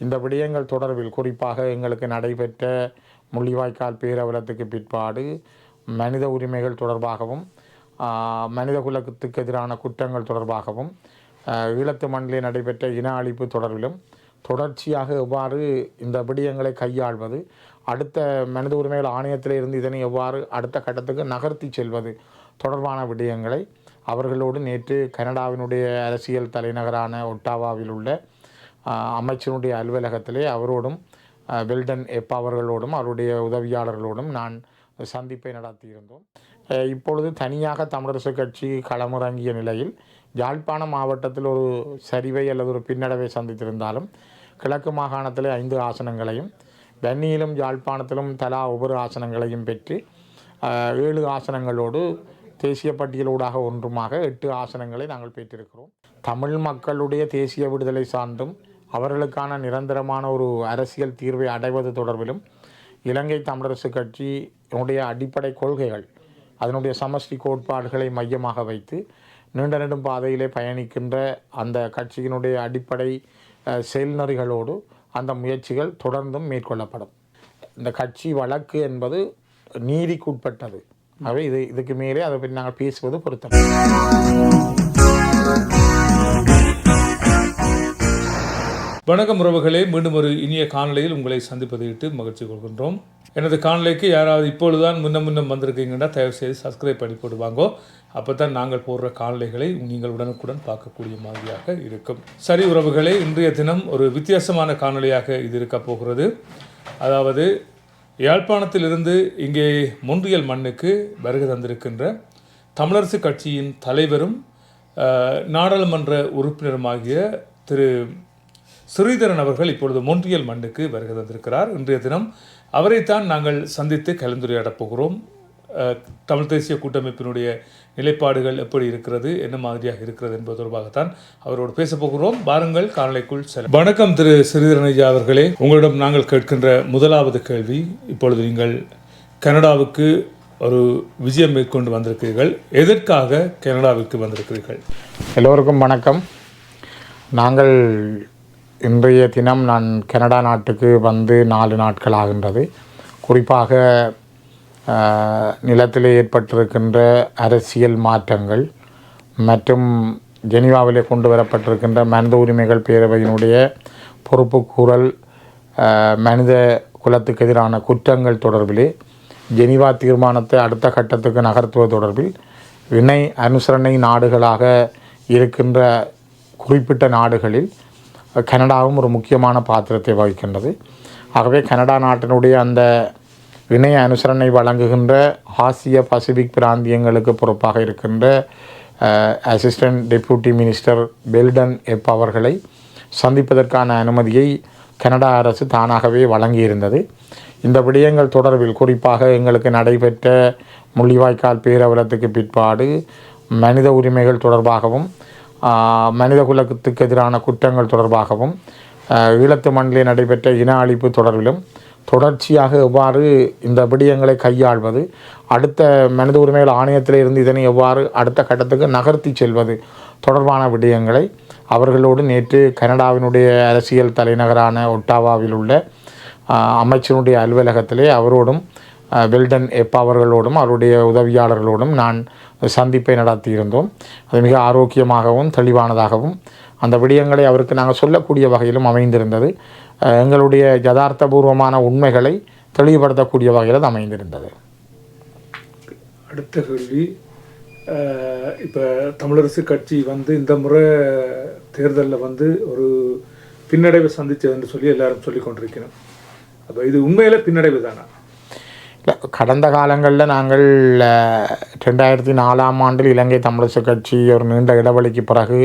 இந்த விடயங்கள் தொடர்பில் குறிப்பாக எங்களுக்கு நடைபெற்ற முள்ளிவாய்க்கால் பேரவலத்துக்கு பிற்பாடு மனித உரிமைகள் தொடர்பாகவும் மனித குலத்துக்கு எதிரான குற்றங்கள் தொடர்பாகவும் ஈழத்து மண்ணிலே நடைபெற்ற இன அழிப்பு தொடர்பிலும் தொடர்ச்சியாக எவ்வாறு இந்த விடயங்களை கையாள்வது அடுத்த மனித உரிமைகள் ஆணையத்தில் இருந்து இதனை எவ்வாறு அடுத்த கட்டத்துக்கு நகர்த்தி செல்வது தொடர்பான விடயங்களை அவர்களோடு நேற்று கனடாவினுடைய அரசியல் தலைநகரான ஒட்டாவாவில் உள்ள அமைச்சருடைய அலுவலகத்திலே அவரோடும் வெல்டன் எப் அவர்களோடும் அவருடைய உதவியாளர்களோடும் நான் சந்திப்பை நடத்தியிருந்தோம். இப்பொழுது தனியாக தமிழரசு கட்சி களமிறங்கிய நிலையில் யாழ்ப்பாண மாவட்டத்தில் ஒரு சரிவை அல்லது ஒரு பின்னடைவை சந்தித்திருந்தாலும் கிழக்கு மாகாணத்தில் ஐந்து ஆசனங்களையும் வன்னியிலும் யாழ்ப்பாணத்திலும் தலா ஒவ்வொரு ஆசனங்களையும் பெற்று ஏழு ஆசனங்களோடு தேசிய பட்டியலூடாக ஒன்றுமாக எட்டு ஆசனங்களை நாங்கள் பெற்றிருக்கிறோம். தமிழ் மக்களுடைய தேசிய விடுதலை சார்ந்தும் அவர்களுக்கான நிரந்தரமான ஒரு அரசியல் தீர்வை அடைவது தொடர்பிலும் இலங்கை தமிழரசு கட்சியினுடைய அடிப்படை கொள்கைகள் அதனுடைய சமஷ்டி கோட்பாடுகளை மையமாக வைத்து நீண்ட நெடும் பாதையிலே பயணிக்கின்ற அந்த கட்சியினுடைய அடிப்படை செயல்நெறிகளோடு அந்த முயற்சிகள் தொடர்ந்தும் மேற்கொள்ளப்படும். இந்த கட்சி வழக்கு என்பது நீதிக்குட்பட்டது. ஆகவே இது இதுக்கு மேலே அதை பற்றி நாங்கள் பேசுவது பொருத்தம். வணக்கம் உறவுகளே மீண்டும் ஒரு இனிய காணொலியில் உங்களை சந்திப்பதையிட்டு மகிழ்ச்சி கொள்கின்றோம். எனது காணொலிக்கு யாராவது இப்பொழுதுதான் முன்ன முன்னம் வந்திருக்கீங்கன்னா தயவு செய்து சப்ஸ்கிரைப் பண்ணி போடுவாங்கோ அப்போ தான் நாங்கள் போடுற காணொலிகளை நீங்கள் உடனுக்குடன் பார்க்கக்கூடிய மாதிரியாக இருக்கும். சரி உறவுகளே இன்றைய தினம் ஒரு வித்தியாசமான காணொலியாக இது இருக்க போகிறது. அதாவது யாழ்ப்பாணத்திலிருந்து இங்கே மொன்றியல் மண்ணுக்கு வருகை தந்திருக்கின்ற தமிழரசு கட்சியின் தலைவரும் நாடாளுமன்ற உறுப்பினருமாகிய திரு ஸ்ரீதரன் அவர்கள் இப்பொழுது மொன்றியல் மண்ணுக்கு வருகை தந்திருக்கிறார். இன்றைய தினம் அவரைத்தான் நாங்கள் சந்தித்து கலந்துரையாடப் போகிறோம். தமிழ் தேசிய கூட்டமைப்பினுடைய நிலைப்பாடுகள் எப்படி இருக்கிறது என்ன மாதிரியாக இருக்கிறது என்பது தொடர்பாகத்தான் அவரோடு பேசப் போகிறோம். பாருங்கள் காணொளிக்குள் செல்ல. வணக்கம் திரு ஸ்ரீதரன் ஐயா அவர்களே. உங்களிடம் நாங்கள் கேட்கின்ற முதலாவது கேள்வி இப்பொழுது நீங்கள் கனடாவுக்கு ஒரு விஜயம் மேற்கொண்டு வந்திருக்கிறீர்கள். எதற்காக கனடாவிற்கு வந்திருக்கிறீர்கள்? எல்லோருக்கும் வணக்கம். நாங்கள் இன்றைய தினம் நான் கனடா நாட்டுக்கு வந்து நாலு நாட்கள் ஆகின்றது. குறிப்பாக நிலத்தில் ஏற்பட்டிருக்கின்ற அரசியல் மாற்றங்கள் மற்றும் ஜெனீவாவிலே கொண்டு வரப்பட்டிருக்கின்ற மனித உரிமைகள் பேரவையினுடைய பொறுப்புக்கூறல் மனித குலத்துக்கு எதிரான குற்றங்கள் தொடர்பிலே ஜெனீவா தீர்மானத்தை அடுத்த கட்டத்துக்கு நகர்த்துவது தொடர்பில் இணை அனுசரணை நாடுகளாக இருக்கின்ற குறிப்பிட்ட நாடுகளில் கனடாவும் ஒரு முக்கியமான பாத்திரத்தை வகிக்கின்றது. ஆகவே கனடா நாட்டினுடைய அந்த இணைய அனுசரணை வழங்குகின்ற ஆசிய பசிபிக் பிராந்தியங்களுக்கு பொறுப்பாக இருக்கின்ற அசிஸ்டன்ட் டெப்யூட்டி மினிஸ்டர் பெல்டன் எப் அவர்களை சந்திப்பதற்கான அனுமதியை கனடா அரசு தானாகவே வழங்கியிருந்தது. இந்த விடயங்கள் தொடர்பில் குறிப்பாக எங்களுக்கு நடைபெற்ற முள்ளிவாய்க்கால் பேரவலத்துக்கு பிற்பாடு மனித உரிமைகள் தொடர்பாகவும் மனித குலத்துக்கு எதிரான குற்றங்கள் தொடர்பாகவும் ஈழத்து மண்ணிலே நடைபெற்ற இன அழிப்பு தொடர்பிலும் தொடர்ச்சியாக எவ்வாறு இந்த விடயங்களை கையாள்வது அடுத்த மனித உரிமைகள் ஆணையத்தில் இருந்து இதனை எவ்வாறு அடுத்த கட்டத்துக்கு நகர்த்தி செல்வது தொடர்பான விடயங்களை அவர்களோடு நேற்று கனடாவினுடைய அரசியல் தலைநகரான ஒட்டாவாவில் உள்ள அமைச்சருடைய அலுவலகத்திலே அவரோடும் வெல்டன் எப் அவர்களோடும் அவருடைய உதவியாளர்களோடும் நான் சந்திப்பை நடத்தியிருந்தோம். அது மிக ஆரோக்கியமாகவும் தெளிவானதாகவும் அந்த விடயங்களை அவருக்கு நாங்கள் சொல்லக்கூடிய வகையிலும் அமைந்திருந்தது. எங்களுடைய யதார்த்தபூர்வமான உண்மைகளை தெளிவுபடுத்தக்கூடிய வகையில் அது அமைந்திருந்தது. அடுத்த கேள்வி இப்போ தமிழரசு கட்சி வந்து இந்த முறை தேர்தலில் வந்து ஒரு பின்னடைவை சந்தித்ததுன்னு சொல்லி எல்லாரும் சொல்லி கொண்டிருக்கிறோம் அப்போ இது உண்மையில் பின்னடைவு தானா? கடந்த காலங்களில் நாங்கள் ரெண்டாயிரத்தி நாலாம் ஆண்டில் இலங்கை தமிழரசு கட்சி ஒரு நீண்ட இடைவெளிக்கு பிறகு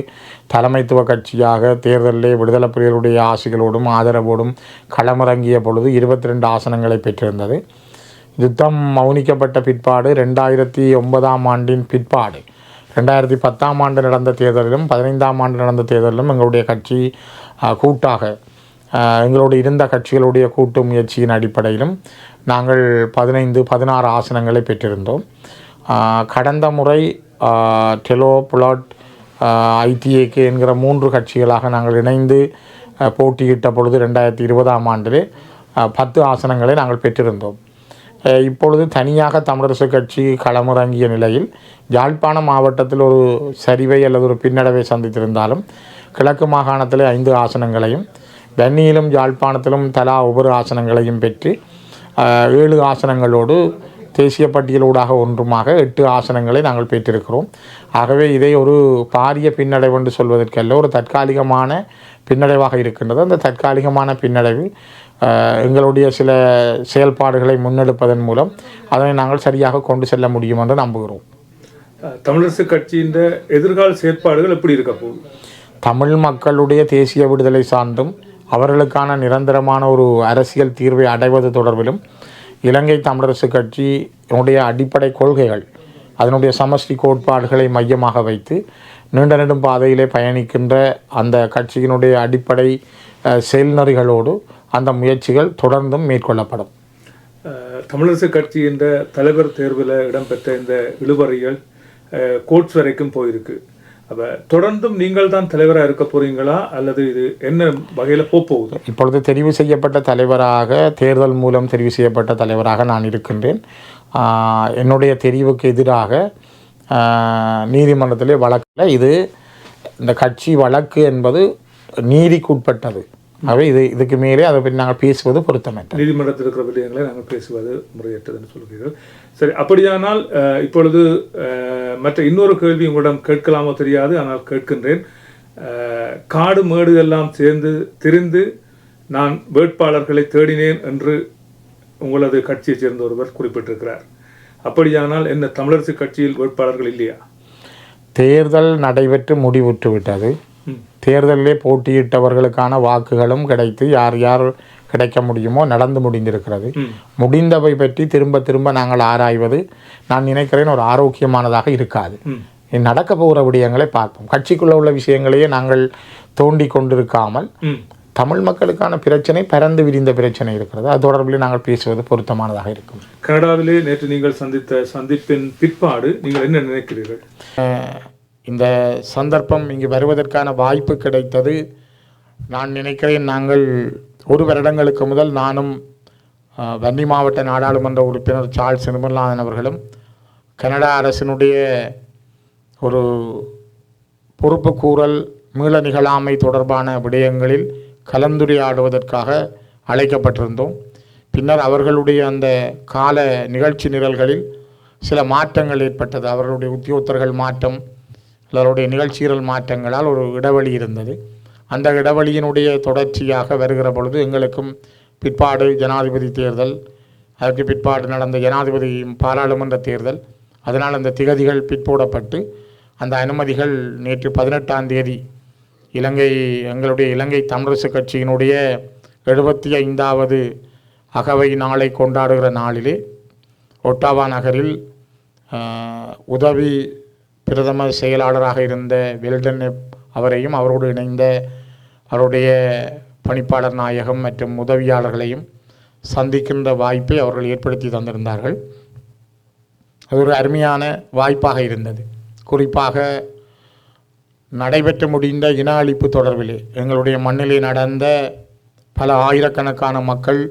தலைமைத்துவ கட்சியாக தேர்தலிலே விடுதலை புலிகளுடைய ஆசைகளோடும் ஆதரவோடும் களமிறங்கிய பொழுது இருபத்தி ரெண்டு ஆசனங்களை பெற்றிருந்தது. யுத்தம் மௌனிக்கப்பட்ட பிற்பாடு ரெண்டாயிரத்தி ஒன்பதாம் ஆண்டின் பிற்பாடு ரெண்டாயிரத்தி பத்தாம் ஆண்டு நடந்த தேர்தலிலும் பதினைந்தாம் ஆண்டு நடந்த தேர்தலிலும் எங்களுடைய கட்சி கூட்டாக எங்களோடு இருந்த கட்சிகளுடைய கூட்டு முயற்சியின் அடிப்படையிலும் நாங்கள் பதினைந்து பதினாறு ஆசனங்களை பெற்றிருந்தோம். கடந்த முறை டெலோ புலாட் ஐடிஏகே என்கிற மூன்று கட்சிகளாக நாங்கள் இணைந்து போட்டியிட்ட பொழுது ரெண்டாயிரத்தி இருபதாம் ஆண்டிலே பத்து ஆசனங்களை நாங்கள் பெற்றிருந்தோம். இப்பொழுது தனியாக தமிழரசு கட்சி களமிறங்கிய நிலையில் யாழ்ப்பாணம் மாவட்டத்தில் ஒரு சரிவை அல்லது ஒரு பின்னடைவை சந்தித்திருந்தாலும் கிழக்கு மாகாணத்தில் ஐந்து ஆசனங்களையும் வன்னியிலும் யாழ்ப்பாணத்திலும் தலா ஒவ்வொரு ஆசனங்களையும் பெற்று ஏழு ஆசனங்களோடு தேசிய பட்டியலூடாக ஒன்றுமாக எட்டு ஆசனங்களை நாங்கள் பெற்றிருக்கிறோம். ஆகவே இதை ஒரு பாரிய பின்னடைவு என்று சொல்வதற்கல்ல ஒரு தற்காலிகமான பின்னடைவாக இருக்கின்றது. அந்த தற்காலிகமான பின்னடைவு எங்களுடைய சில செயல்பாடுகளை முன்னெடுப்பதன் மூலம் அதனை நாங்கள் சரியாக கொண்டு செல்ல முடியும் என்று நம்புகிறோம். தமிழரசு கட்சியின் எதிர்கால செயற்பாடுகள் எப்படி இருக்க போகுது? தமிழ் மக்களுடைய தேசிய விடுதலை சார்ந்தும் அவர்களுக்கான நிரந்தரமான ஒரு அரசியல் தீர்வை அடைவது தொடர்பிலும் இலங்கை தமிழரசு கட்சியினுடைய அடிப்படை கொள்கைகள் அதனுடைய சமஷ்டி கோட்பாடுகளை மையமாக வைத்து நீண்ட நெடும் பாதையிலே பயணிக்கின்ற அந்த கட்சியினுடைய அடிப்படை அஹ், செயல்நெறிகளோடு அந்த முயற்சிகள் தொடர்ந்தும் மேற்கொள்ளப்படும். தமிழரசு கட்சி என்ற தலைவர் தேர்வில் இடம்பெற்ற இந்த இழுபறிகள் கோட்ஸ் வரைக்கும் போயிருக்கு. அப்ப தொடர்ந்தும் நீங்கள் தான் தலைவராக இருக்க போறீங்களா? அல்லது இது என்ன வகையில் போக போகுது? இப்பொழுது தெரிவு செய்யப்பட்ட தலைவராக தேர்தல் மூலம் தெரிவு செய்யப்பட்ட தலைவராக நான் இருக்கின்றேன். என்னுடைய தெரிவுக்கு எதிராக நீதிமன்றத்திலே வழக்கில் இது இந்த கட்சி வழக்கு என்பது நீதிக்குட்பட்டது. ஆகவே இது இதுக்கு மேலே அதை பற்றி நாங்கள் பேசுவது பொருத்தமற்ற நீதிமன்றத்தில் இருக்கிற விடயங்களை நாங்கள் பேசுவது முறையற்றதுன்னு சொல்கிறீர்கள். சரி அப்படியானால் இப்பொழுது மற்ற இன்னொரு கேள்வி உங்களிடம் கேட்கலாமோ தெரியாது ஆனால் கேட்கின்றேன். காடு மேடு எல்லாம் சேர்ந்து திரிந்து நான் வேட்பாளர்களை தேடினேன் என்று உங்களது கட்சியைச் சேர்ந்த ஒருவர் குறிப்பிட்டிருக்கிறார். அப்படியானால் என்ன தமிழரசு கட்சியில் வேட்பாளர்கள் இல்லையா? தேர்தல் நடைபெற்று முடிவுற்று விட்டது. தேர்தலிலே போட்டியிட்டவர்களுக்கான வாக்குகளும் கிடைத்து யார் யார் கிடைக்க முடியுமோ நடந்து முடிந்திருக்கிறது. முடிந்தவை பற்றி திரும்ப திரும்ப நாங்கள் ஆராய்வது நான் நினைக்கிறேன் ஒரு ஆரோக்கியமானதாக இருக்காது. நடக்க போகிற விடயங்களை பார்ப்போம். கட்சிக்குள்ள உள்ள விஷயங்களையே நாங்கள் தோண்டி கொண்டிருக்காமல் தமிழ் மக்களுக்கான பிரச்சனை பரந்து விரிந்த பிரச்சனை இருக்கிறது. அது தொடர்பில் நாங்கள் பேசுவது பொருத்தமானதாக இருக்கும். கனடாவிலே நேற்று நீங்கள் சந்தித்த சந்திப்பின் பிற்பாடு நீங்கள் என்ன நினைக்கிறீர்கள்? இந்த சந்தர்ப்பம் இங்கு வருவதற்கான வாய்ப்பு கிடைத்தது. நான் நினைக்கிறேன் நாங்கள் ஒரு வருடங்களுக்கு முதல் நானும் வன்னி மாவட்ட நாடாளுமன்ற உறுப்பினர் சார்ல்ஸ் நிர்மல்நாதன் அவர்களும் கனடா அரசினுடைய ஒரு பொறுப்புக்கூறல் மீள நிகழாமை தொடர்பான விடயங்களில் கலந்துரையாடுவதற்காக அழைக்கப்பட்டிருந்தோம். பின்னர் அவர்களுடைய அந்த கால நிகழ்ச்சி நிரல்களில் சில மாற்றங்கள் ஏற்பட்டது. அவர்களுடைய உத்தியோகத்தர்கள் மாற்றம் அவருடைய நிகழ்ச்சிகள் மாற்றங்களால் ஒரு இடைவெளி இருந்தது. அந்த இடைவெளியினுடைய தொடர்ச்சியாக வருகிற பொழுது எங்களுக்கும் பிற்பாடு ஜனாதிபதி தேர்தல் அதற்கு பிற்பாடு நடந்த ஜனாதிபதி பாராளுமன்ற தேர்தல். அதனால் அந்த திகதிகள் பிற்போடப்பட்டு அந்த அனுமதிகள் நேற்று பதினெட்டாம் தேதி இலங்கை எங்களுடைய இலங்கை தமிழரசு கட்சியினுடைய எழுபத்தி ஐந்தாவது அகவை நாளை கொண்டாடுகிற நாளிலே ஒட்டாவா நகரில் உதவி பிரதம செயலாளராக இருந்த வெல்டன் அவரையும் அவரோடு இணைந்த அவருடைய பணிப்பாளர் நாயகம் மற்றும் உதவியாளர்களையும் சந்திக்கின்ற வாய்ப்பை அவர்கள் ஏற்படுத்தி தந்திருந்தார்கள். அது ஒரு அருமையான வாய்ப்பாக இருந்தது. குறிப்பாக நடைபெற்று முடிந்த இன அழிப்பு தொடர்பிலே எங்களுடைய மண்ணிலே நடந்த பல ஆயிரக்கணக்கான மக்கள்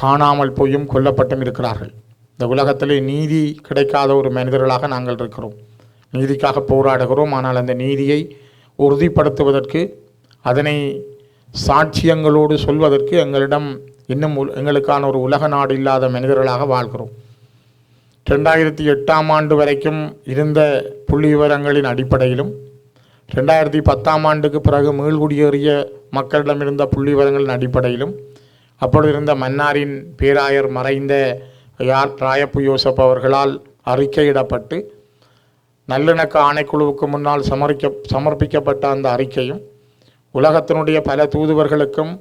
காணாமல் போயும் கொல்லப்பட்டும் இருக்கிறார்கள். இந்த உலகத்திலே நீதி கிடைக்காத ஒரு மனிதர்களாக நாங்கள் இருக்கிறோம். நீதிக்காக போராடுகிறோம். ஆனால் அந்த நீதியை உறுதிப்படுத்துவதற்கு அதனை சாட்சியங்களோடு சொல்வதற்கு எங்களிடம் இன்னும் எங்களுக்கான ஒரு உலக நாடு இல்லாத மனிதர்களாக வாழ்கிறோம். ரெண்டாயிரத்தி எட்டாம் ஆண்டு வரைக்கும் இருந்த புள்ளி விவரங்களின் அடிப்படையிலும் ரெண்டாயிரத்தி பத்தாம் ஆண்டுக்கு பிறகு மீள்குடியேறிய மக்களிடம் இருந்த புள்ளி விவரங்களின் அடிப்படையிலும் அப்பொழுது இருந்த மன்னாரின் பேராயர் மறைந்த யார் ராயப்பு யோசப் அவர்களால் அறிக்கையிடப்பட்டு நல்லிணக்க ஆணைக்குழுவுக்கு முன்னால் சமரிக்க சமர்ப்பிக்கப்பட்ட அந்த அறிக்கையும் உலகத்தினுடைய பல தூதுவர்களுக்கும்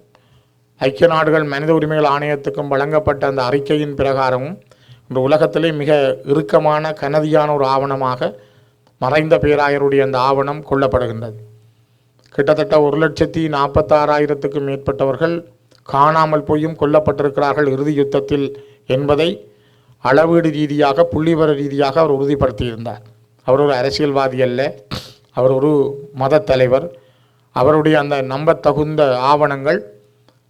ஐக்கிய நாடுகள் மனித உரிமைகள் ஆணையத்துக்கும் வழங்கப்பட்ட அந்த அறிக்கையின் பிரகாரமும் இன்று உலகத்திலே மிக இறுக்கமான கனதியான ஒரு ஆவணமாக மறைந்த பேராயருடைய அந்த ஆவணம் கொள்ளப்படுகின்றது. கிட்டத்தட்ட ஒரு லட்சத்தி நாற்பத்தாறாயிரத்துக்கும் மேற்பட்டவர்கள் காணாமல் போயும் கொல்லப்பட்டிருக்கிறார்கள் இறுதி யுத்தத்தில் என்பதை அளவீடு ரீதியாக புள்ளிவர ரீதியாக அவர் உறுதிப்படுத்தியிருந்தார். அவர் ஒரு அரசியல்வாதி அல்ல அவர் ஒரு மதத் தலைவர். அவருடைய அந்த நம்பத்தகுந்த ஆவணங்கள்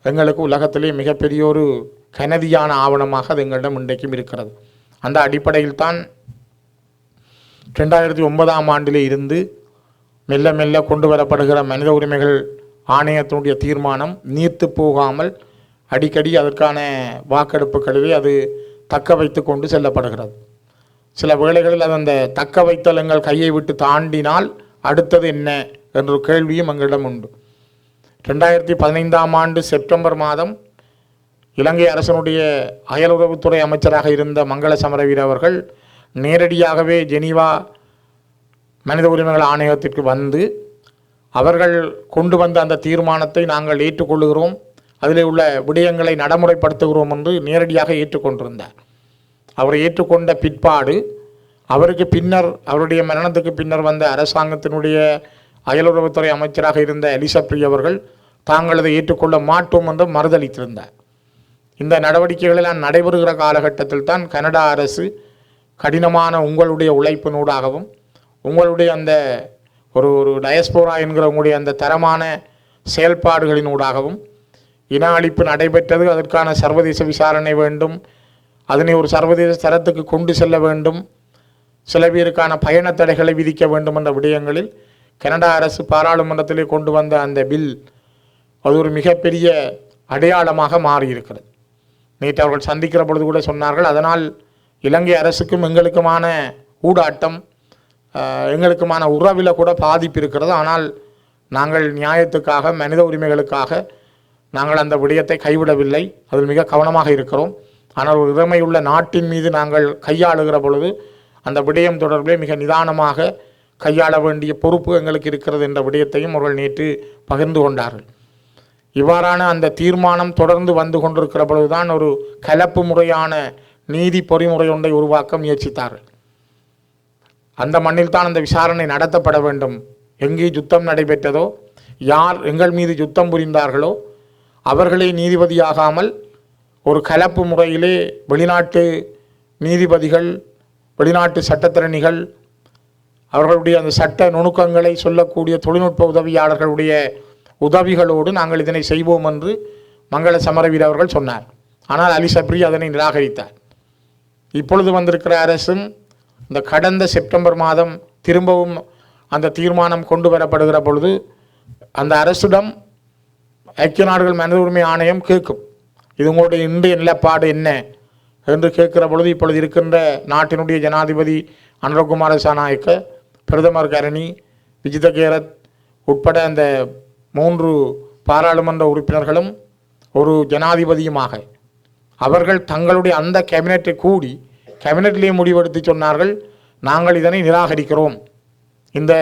எங்களுக்கு உலகத்திலே மிகப்பெரிய ஒரு கனதியான ஆவணமாக அது எங்களிடம் இன்றைக்கும் இருக்கிறது. அந்த அடிப்படையில் தான் ரெண்டாயிரத்தி ஒன்பதாம் ஆண்டிலே இருந்து மெல்ல மெல்ல கொண்டு வரப்படுகிற மனித உரிமைகள் ஆணையத்தினுடைய தீர்மானம் நீர்த்து போகாமல் அடிக்கடி அதற்கான வாக்கெடுப்புகளிலே அது தக்க வைத்து கொண்டு செல்லப்படுகிறது. சில வேளைகளில் அது அந்த தக்க வைத்தல் எங்கள் கையை விட்டு தாண்டினால் அடுத்தது என்ன? என்ற கேள்வியும் எங்களிடம் உண்டு. ரெண்டாயிரத்தி பதினைந்தாம் ஆண்டு செப்டம்பர் மாதம் இலங்கை அரசனுடைய அயலுறவுத்துறை அமைச்சராக இருந்த மங்கள சமரவீர அவர்கள் நேரடியாகவே ஜெனீவா மனித உரிமைகள் ஆணையத்திற்கு வந்து அவர்கள் கொண்டு வந்த அந்த தீர்மானத்தை நாங்கள் ஏற்றுக்கொள்கிறோம். அதில் உள்ள விடயங்களை நடைமுறைப்படுத்துகிறோம் என்று நேரடியாக ஏற்றுக்கொண்டிருந்தார். அவர் ஏற்றுக்கொண்ட பிற்பாடு அவருக்கு பின்னர் அவருடைய மரணத்துக்கு பின்னர் வந்த அரசாங்கத்தினுடைய அயலுறவுத்துறை அமைச்சராக இருந்த எலிசப்ரி அவர்கள் தாங்கள் அதை ஏற்றுக்கொள்ள மாட்டோம் என்று மறுதளித்திருந்தார். இந்த நடவடிக்கைகளெல்லாம் நடைபெறுகிற காலகட்டத்தில் தான் கனடா அரசு கடினமான உங்களுடைய உழைப்பினூடாகவும் உங்களுடைய அந்த ஒரு ஒரு டயஸ்போரா என்கிற உங்களுடைய அந்த தரமான செயல்பாடுகளினூடாகவும் இன அழிப்பு நடைபெற்றது அதற்கான சர்வதேச விசாரணை வேண்டும் அதனை ஒரு சர்வதேச தரத்துக்கு கொண்டு செல்ல வேண்டும் சில பேருக்கான பயண தடைகளை விதிக்க வேண்டும் என்ற விடயங்களில் கனடா அரசு பாராளுமன்றத்திலே கொண்டு வந்த அந்த பில் அது ஒரு மிகப்பெரிய அடையாளமாக மாறியிருக்கிறது. நேற்று அவர்கள் சந்திக்கிற பொழுது கூட சொன்னார்கள் அதனால் இலங்கை அரசுக்கும் எங்களுக்குமான ஊடாட்டம் எங்களுக்குமான உறவில் கூட பாதிப்பு இருக்கிறது. ஆனால் நாங்கள் நியாயத்துக்காக மனித உரிமைகளுக்காக நாங்கள் அந்த விடயத்தை கைவிடவில்லை. அதில் மிக கவனமாக இருக்கிறோம். ஆனால் ஒரு இறமையுள்ள நாட்டின் மீது நாங்கள் கையாளுகிற பொழுது அந்த விடயம் தொடர்பிலே மிக நிதானமாக கையாள வேண்டிய பொறுப்பு எங்களுக்கு இருக்கிறது என்ற விடயத்தையும் அவர்கள் நேற்று பகிர்ந்து கொண்டார்கள். இவ்வாறான அந்த தீர்மானம் தொடர்ந்து வந்து கொண்டிருக்கிற பொழுதுதான் ஒரு கலப்பு முறையான நீதி பொறிமுறை ஒன்றை உருவாக்க முயற்சித்தார்கள். அந்த மண்ணில் தான் அந்த விசாரணை நடத்தப்பட வேண்டும். எங்கே யுத்தம் நடைபெற்றதோ யார் எங்கள் மீது யுத்தம் புரிந்தார்களோ அவர்களே நீதிபதியாகாமல் ஒரு கலப்பு முறையிலே வெளிநாட்டு நீதிபதிகள் வெளிநாட்டு சட்டத்திறனிகள் அவர்களுடைய அந்த சட்ட நுணுக்கங்களை சொல்லக்கூடிய தொழில்நுட்ப உதவியாளர்களுடைய உதவிகளோடு நாங்கள் இதனை செய்வோம் என்று மங்கள சமரவீர அவர்கள் சொன்னார். ஆனால் அலி சப்ரி அதனை நிராகரித்தார். இப்பொழுது வந்திருக்கிற அரசும் இந்த கடந்த செப்டம்பர் மாதம் திரும்பவும் அந்த தீர்மானம் கொண்டு வரப்படுகிற பொழுது அந்த அரசிடம் ஐக்கிய நாடுகள் மனித உரிமை ஆணையம் கேட்கும். இது உங்களுடைய இன்றைய நிலப்பாடு என்ன? என்று கேட்கிற பொழுது இப்பொழுது இருக்கின்ற நாட்டினுடைய ஜனாதிபதி அனுரகுமார சாநாயக்க பிரதமர் கரணி விஜித கேரத் உட்பட அந்த மூன்று பாராளுமன்ற உறுப்பினர்களும் ஒரு ஜனாதிபதியுமாக. அவர்கள் தங்களுடைய அந்த கேபினெட்டை கூடி கேபினெட்டிலே முடிவெடுத்து சொன்னார்கள் நாங்கள் இதனை நிராகரிக்கிறோம். இந்த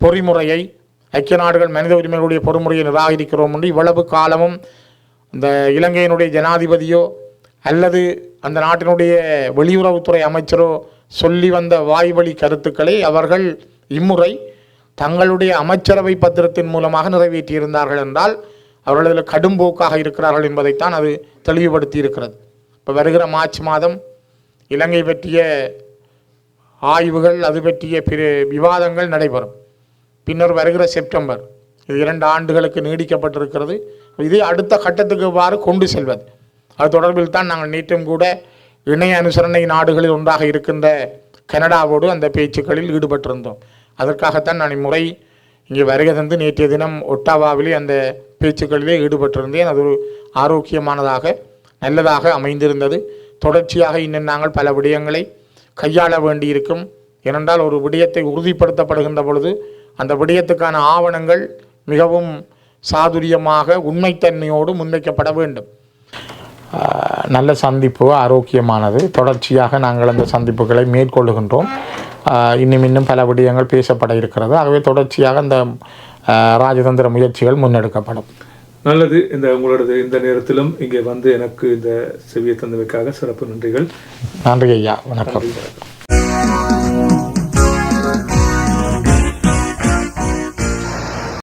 பொறிமுறையை ஐக்கிய நாடுகள் மனித உரிமைகளுடைய பொறிமுறையை நிராகரிக்கிறோம் என்று இவ்வளவு காலமும் இந்த இலங்கையினுடைய ஜனாதிபதியோ அல்லது அந்த நாட்டினுடைய வெளியுறவுத்துறை அமைச்சரோ சொல்லி வந்த வாய்வழி கருத்துக்களை அவர்கள் இம்முறை தங்களுடைய அமைச்சரவை பத்திரத்தின் மூலமாக நிறைவேற்றியிருந்தார்கள் என்றால் அவர்கள் அதில் கடும்போக்காக இருக்கிறார்கள் என்பதைத்தான் அது தெளிவுபடுத்தி இருக்கிறது இப்போ வருகிற மார்ச் மாதம் இலங்கை பற்றிய ஆய்வுகள் அது பற்றிய பிற விவாதங்கள் நடைபெறும். பின்னர் வருகிற செப்டம்பர் இது இரண்டு ஆண்டுகளுக்கு நீடிக்கப்பட்டிருக்கிறது. இதை அடுத்த கட்டத்துக்கு இவ்வாறு கொண்டு செல்வது. அது தொடர்பில் தான் நாங்கள் நேற்றும் கூட இணைய அனுசரணை நாடுகளில் ஒன்றாக இருக்கின்ற கனடாவோடு அந்த பேச்சுக்களில் ஈடுபட்டிருந்தோம். அதற்காகத்தான் நான் இம்முறை இங்கே வருகை தந்து நேற்றைய தினம் ஒட்டாவாவிலே அந்த பேச்சுக்களிலே ஈடுபட்டிருந்தேன். அது ஒரு ஆரோக்கியமானதாக நல்லதாக அமைந்திருந்தது. தொடர்ச்சியாக இன்னும் நாங்கள் பல விடயங்களை கையாள வேண்டியிருக்கும். ஏனென்றால் ஒரு விடயத்தை உறுதிப்படுத்தப்படுகின்ற பொழுது அந்த விடயத்துக்கான ஆவணங்கள் மிகவும் சாதுரியமாக உண்மைத்தன்மையோடு முன்வைக்கப்பட வேண்டும். நல்ல சந்திப்பு ஆரோக்கியமானது. தொடர்ச்சியாக நாங்கள் அந்த சந்திப்புகளை மேற்கொள்ளுகின்றோம். இன்னும் இன்னும் பல விடயங்கள் பேசப்பட இருக்கிறது. ஆகவே தொடர்ச்சியாக அந்த ராஜதந்திர முயற்சிகள் முன்னெடுக்கப்படும். நல்லது. இந்த உங்களோடது இந்த நேரத்திலும் இங்கே வந்து எனக்கு இந்த செவியை தந்தமைக்காக சிறப்பு நன்றிகள். நன்றி ஐயா. வணக்கம்.